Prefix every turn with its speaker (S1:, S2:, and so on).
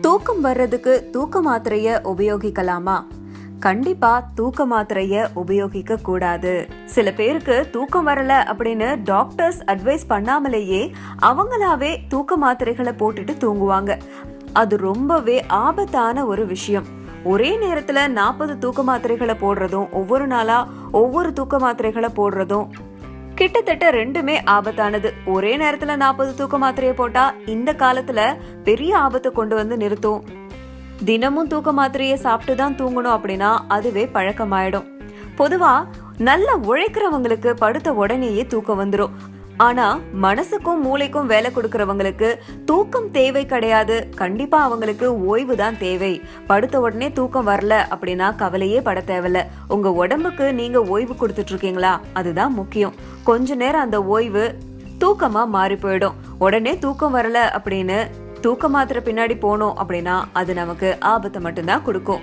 S1: தூக்கம் வர்றதுக்கு தூக்க மாத்திரைய உபயோகிக்கலாமா? கண்டிப்பா தூக்க மாத்திரைய உபயோகிக்க கூடாது. சில பேருக்கு தூக்கம் வரல அப்படின்னு டாக்டர்ஸ் அட்வைஸ் பண்ணாமலேயே அவங்களாவே தூக்க மாத்திரைகளை போட்டுட்டு தூங்குவாங்க. அது ரொம்பவே ஆபத்தான ஒரு விஷயம். ஒரே நேரத்துல நாற்பது தூக்க மாத்திரைகளை போடுறதும் ஒவ்வொரு நாளா ஒவ்வொரு தூக்க மாத்திரைகளை போடுறதும் கிட்டத்தட்ட ரெண்டுமே ஆபத்தானது. ஒரே நேரத்துல நாற்பது தூக்க மாத்திரையை போட்டா இந்த காலத்துல பெரிய ஆபத்தை கொண்டு வந்து நிறுத்தும். தினமும் தூக்க மாத்திரையை சாப்பிட்டு தான் தூங்கணும் அப்படின்னா அதுவே பழக்கமாயிடும். பொதுவா நல்லா உழைக்கிறவங்களுக்கு படுத்த உடனேயே தூக்கம் வந்துடும் ஆனா மனசுக்கும் மூளைக்கும் வேலை கொடுக்கறவங்களுக்கு தூக்கம் தேவை கிடையாது. கண்டிப்பா அவங்களுக்கு ஓய்வு தான் தேவை. படுத்த உடனே தூக்கம் வரல அப்படின்னா கவலையே பட தேவையில்ல. உங்க உடம்புக்கு நீங்க ஓய்வு கொடுத்துட்டு இருக்கீங்களா அதுதான் முக்கியம். கொஞ்ச நேரம் அந்த ஓய்வு தூக்கமா மாறி போயிடும். உடனே தூக்கம் வரல அப்படின்னு தூக்க மாத்திரை பின்னாடி போனோம் அப்படின்னா அது நமக்கு ஆபத்தை மட்டும்தான் கொடுக்கும்.